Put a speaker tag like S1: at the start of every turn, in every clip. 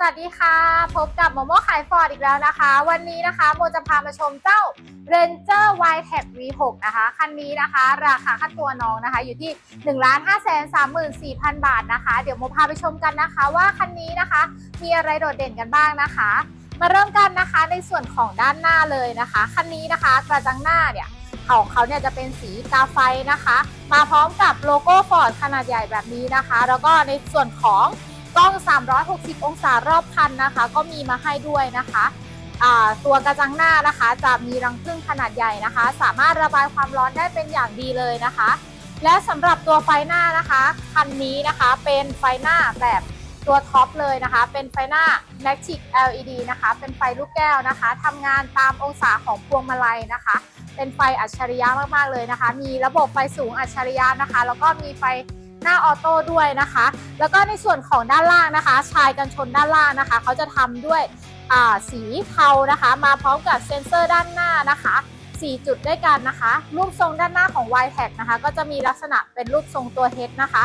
S1: สวัสดีค่ะ พบกับโมโมขายฟอร์ดอีกแล้วนะคะ วันนี้นะคะโมจะพามาชมเจ้า Ranger y t e c V6 นะคะ คันนี้นะคะ ราคาค่าตัวน้องนะคะ อยู่ที่ 1 5 3 4 0 0 0 บาทนะคะ เดี๋ยวโมพาไปชมกันนะคะ ว่าคันนี้นะคะ มีอะไรโดดเด่นกันบ้างนะคะ มาเริ่มกันนะคะในส่วนของด้านหน้าเลยนะคะ คันนี้นะคะกระจังหน้าเนี่ยของเขาเนี่ยจะเป็นสีกาไฟนะคะ มาพร้อมกับโลโก้ฟอร์ดขนาดใหญ่แบบนี้นะคะ แล้วก็ในส่วนของ กล้อง 360 องศารอบคันนะคะ ก็มีมาให้ด้วยนะคะตัวกระจังหน้านะคะจะมีรังผึ้งขนาดใหญ่นะคะ สามารถระบายความร้อนได้เป็นอย่างดีเลยนะคะ และสำหรับตัวไฟหน้านะคะคันนี้นะคะเป็นไฟหน้าแบบตัวท็อปเลยนะคะ เป็นไฟหน้า Magic LED นะคะ เป็นไฟลูกแก้วนะคะทำงานตามองศาของพวงมาลัยนะคะ เป็นไฟอัจฉริยะมากๆเลยนะคะ มีระบบไฟสูงอัจฉริยะนะคะ แล้วก็มีไฟ หน้าออโต้ด้วยนะคะ แล้วก็ในส่วนของด้านล่างนะคะ ชายกันชนด้านล่างนะคะเขาจะทำด้วยสีเทานะคะ มาพร้อมกับเซ็นเซอร์ด้านหน้านะคะ4 จุดด้วยกันนะคะ รูปทรงด้านหน้าของ y t e c นะคะ ก็จะมีลักษณะเป็นรูปทรงตัว H นะคะ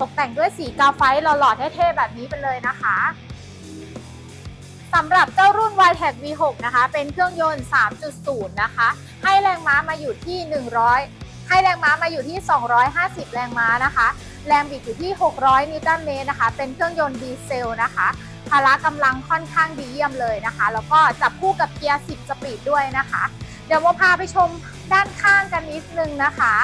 S1: ตกแต่งด้วยสีกาไฟหล่อๆเท่ๆแบบนี้ไปเลยนะคะสำหรับเจ้ารุ่น y t e c V6 นะคะ เป็นเครื่องยนต์ 3.0 นะคะ ให้แรงม้ามาอยู่ที่ 100 ให้แรงม้ามาอยู่ที่ 250 แรงม้านะคะ แรงบิดอยู่ที่ 600 นิวตันเมตรนะคะ เป็นเครื่องยนต์ดีเซลนะคะพละกำลังค่อนข้างดีเยี่ยมเลยนะคะ แล้วก็จับคู่กับเกียร์ 10 สปีดด้วยนะคะ เดี๋ยวมาพาไปชมด้านข้างกันนิดนึงนะคะ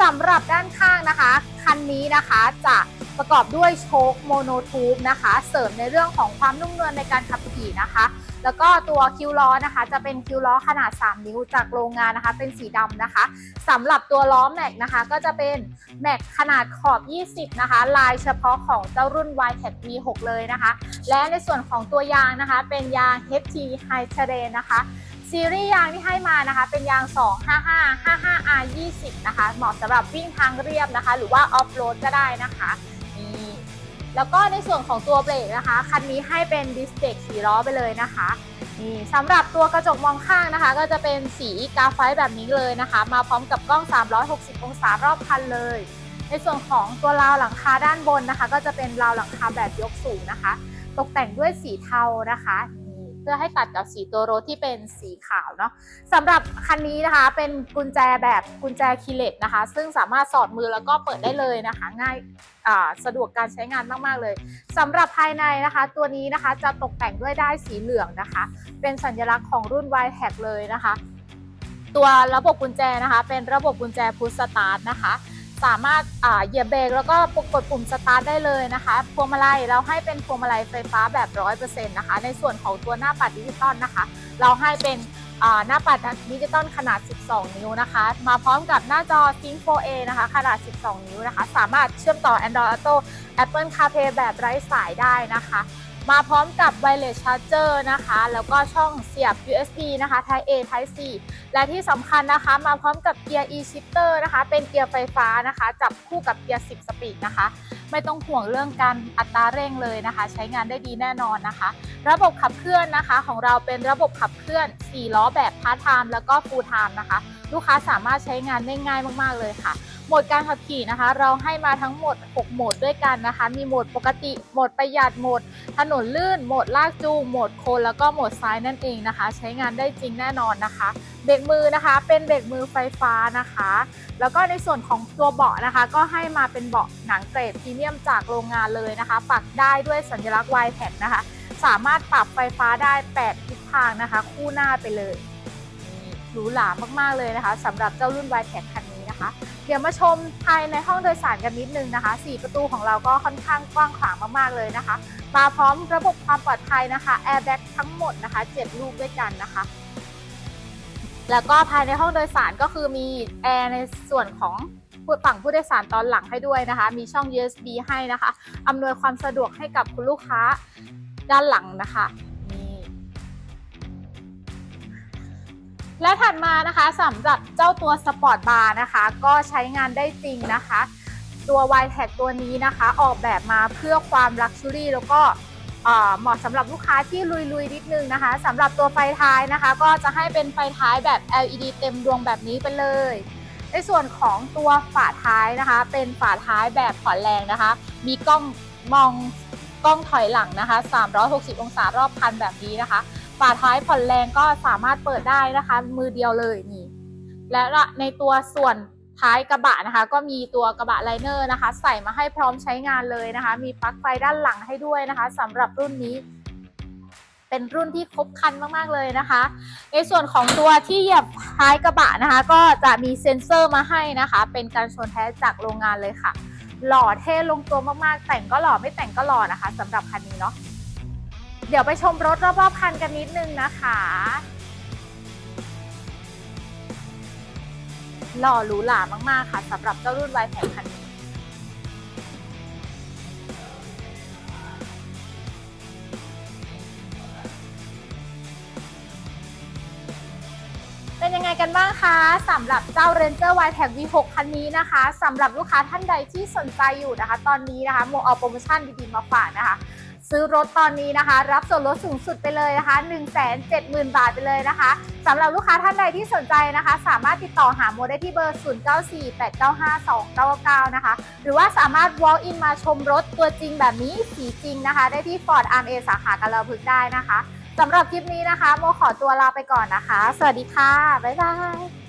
S1: สำหรับด้านข้างนะคะ คันนี้นะคะจะประกอบด้วยโชคโมโนทูบนะคะ เสริมในเรื่องของความนุ่มนวลในการขับขี่นะคะ แล้วก็ตัวคิวล้อนะคะ จะเป็นคิวล้อขนาด 3 นิ้วจากโรงงานนะคะ เป็นสีดำนะคะสำหรับตัวล้อแม็กนะคะ ก็จะเป็นแม็กขนาดขอบ 20 นะคะ ลายเฉพาะของเจ้ารุ่น y t e c V6 เลยนะคะ และในส่วนของตัวยางนะคะ เป็นยาง HT High Terrain นะคะซีรีส์ยางที่ให้มานะคะ เป็นยาง 255 55R 20 นะคะ เหมาะสำหรับวิ่งทางเรียบนะคะ หรือว่าออฟโรดก็ได้นะคะ แล้วก็ในส่วนของตัวเบรกนะคะ คันนี้ให้เป็นดิสเบรกสีล้อไปเลยนะคะนี่สำหรับตัวกระจกมองข้างนะคะ ก็จะเป็นสีกาไฟแบบนี้เลยนะคะ มาพร้อมกับกล้อง 360 องศารอบคันเลย ในส่วนของตัวราวหลังคาด้านบนนะคะ ก็จะเป็นราวหลังคาแบบยกสูงนะคะ ตกแต่งด้วยสีเทานะคะ เพื่อให้ตัดกับสีตัวรถที่เป็นสีขาวเนาะสำหรับคันนี้นะคะเป็นกุญแจแบบกุญแจคีเลสนะคะ ซึ่งสามารถสอดมือแล้วก็เปิดได้เลยนะคะ ง่ายสะดวกการใช้งานมาก ๆ เลยสำหรับภายในนะคะ ตัวนี้นะคะจะตกแต่งด้วยได้สีเหลืองนะคะ เป็นสัญลักษณ์ของรุ่น y t e c เลยนะคะ ตัวระบบกุญแจนะคะ เป็นระบบกุญแจพุชสตาร์ทนะคะ สามารถเหยียบเบรกแล้วก็กดปุ่มสตาร์ทได้เลยนะคะพวงมาลัยเราให้เป็นพวงมาลัยไฟฟ้าแบบ 100%นะคะ ในส่วนของตัวหน้าปัดดิจิตอลนะคะ เราให้เป็นหน้าปัดดิจิตอลขนาด 12 นิ้วนะคะ มาพร้อมกับหน้าจอ Sync 4A นะคะ ขนาด 12 นิ้วนะคะ สามารถเชื่อมต่อ Android Auto Apple CarPlay แบบไร้สายได้นะคะ มาพร้อมกับ Wireless Charger นะคะ แล้วก็ช่องเสียบ USB นะคะ Type A Type C และที่สำคัญนะคะ มาพร้อมกับเกียร์ e-shifter นะคะ เป็นเกียร์ไฟฟ้านะคะ จับคู่กับเกียร์ 10 สปีดนะคะ ไม่ต้องห่วงเรื่องการอัตราเร่งเลยนะคะ ใช้งานได้ดีแน่นอนนะคะ ระบบขับเคลื่อนนะคะ ของเราเป็นระบบขับเคลื่อน 4 ล้อแบบพาร์ทไทม์แล้วก็ฟูลไทม์นะคะ ลูกค้าสามารถใช้งานได้ง่ายมาก ๆ เลยค่ะ มดการขับขี่นะคะ เราให้มาทั้งหมด 6 โหมดด้วยกันนะคะ มีโหมดปกติ โหมดประหยัด โหมดถนนลื่น โหมดลากจูง โหมดโคน แล้วก็โหมดซ้ายนั่นเองนะคะ ใช้งานได้จริงแน่นอนนะคะ เบรกมือนะคะ เป็นเบรกมือไฟฟ้านะคะ แล้วก็ในส่วนของตัวเบาะนะคะ ก็ให้มาเป็นเบาะหนังเกรดพรีเมียมจากโรงงานเลยนะคะ ปักได้ด้วยสัญลักษณ์ y t e c นะคะ สามารถปรับไฟฟ้าได้ 8 ทิศทางนะคะ คู่หน้าไปเลยนี่หรูหรามากๆเลยนะคะสำหรับเจ้ารุ่น y t e c คันนี้นะคะ เดี๋ยวมาชมภายในห้องโดยสารกันนิดนึงนะคะ 4 ประตูของเราก็ค่อนข้างกว้างขวางมากๆเลยนะคะ มาพร้อมระบบความปลอดภัยนะคะแอร์แบ็กทั้งหมดนะคะ 7 ลูกด้วยกันนะคะ แล้วก็ภายในห้องโดยสารก็คือมีแอร์ในส่วนของผู้ฝั่งผู้โดยสารตอนหลังให้ด้วยนะคะ มีช่อง USB ให้นะคะ อำนวยความสะดวกให้กับคุณลูกค้าด้านหลังนะคะ และถัดมานะคะสำหรับเจ้าตัวสปอร์ตบาร์นะคะ ก็ใช้งานได้จริงนะคะ ตัว y t e c ตัวนี้นะคะ ออกแบบมาเพื่อความลักชัวรี่แล้วก็เอ่อเหมาะสำหรับลูกค้าที่ลุยๆนิดนึงนะคะสำหรับตัวไฟท้ายนะคะ ก็จะให้เป็นไฟท้ายแบบ LED เต็มดวงแบบนี้ไปเลย ในส่วนของตัวฝาท้ายนะคะ เป็นฝาท้ายแบบผ่อนแรงนะคะ มีกล้องมองกล้องถอยหลังนะคะ 360 องศารอบคันแบบนี้นะคะ ฝาท้ายผ่อนแรงก็สามารถเปิดได้นะคะ มือเดียวเลยนี่ และในตัวส่วนท้ายกระบะนะคะ ก็มีตัวกระบะไลเนอร์นะคะ ใส่มาให้พร้อมใช้งานเลยนะคะ มีปลั๊กไฟด้านหลังให้ด้วยนะคะสำหรับรุ่นนี้ เป็นรุ่นที่ครบครันมากๆเลยนะคะ ในส่วนของตัวที่เหยียบท้ายกระบะนะคะ ก็จะมีเซ็นเซอร์มาให้นะคะ เป็นการชนแท้จากโรงงานเลยค่ะ หล่อเท่ลงตัวมากๆ แต่งก็หล่อไม่แต่งก็หล่อนะคะสำหรับคันนี้เนาะ เดี๋ยวไปชมรถรอบๆคันกันนิดนึงนะคะหล่อหรูหรามาก ๆ ค่ะสำหรับเจ้ารุ่น y แ a คันนี้ เป็นยังไงกันบ้างคะสำหรับเจ้า Ranger y t a g V6 คันนี้นะคะสำหรับลูกค้าท่านใดที่สนใจอยู่นะคะ ตอนนี้นะคะโมเอาโปรโมชั่นดี ๆ มาฝากนะคะ ซื้อรถตอนนี้นะคะ รับส่วนลดสูงสุดไปเลยนะคะ1 7 0 0 0 0 บาทไปเลยนะคะสำหรับลูกค้าท่านใดที่สนใจนะคะ สามารถติดต่อหาโมได้ที่เบอร์ 0948952999 นะคะ หรือว่าสามารถ walk in มาชมรถตัวจริงแบบนี้สีจริงนะคะ ได้ที่ Ford RMA สาขากาลพึกได้นะคะสำหรับคลิปนี้นะคะ โมขอตัวลาไปก่อนนะคะ สวัสดีค่ะ บ๊ายบาย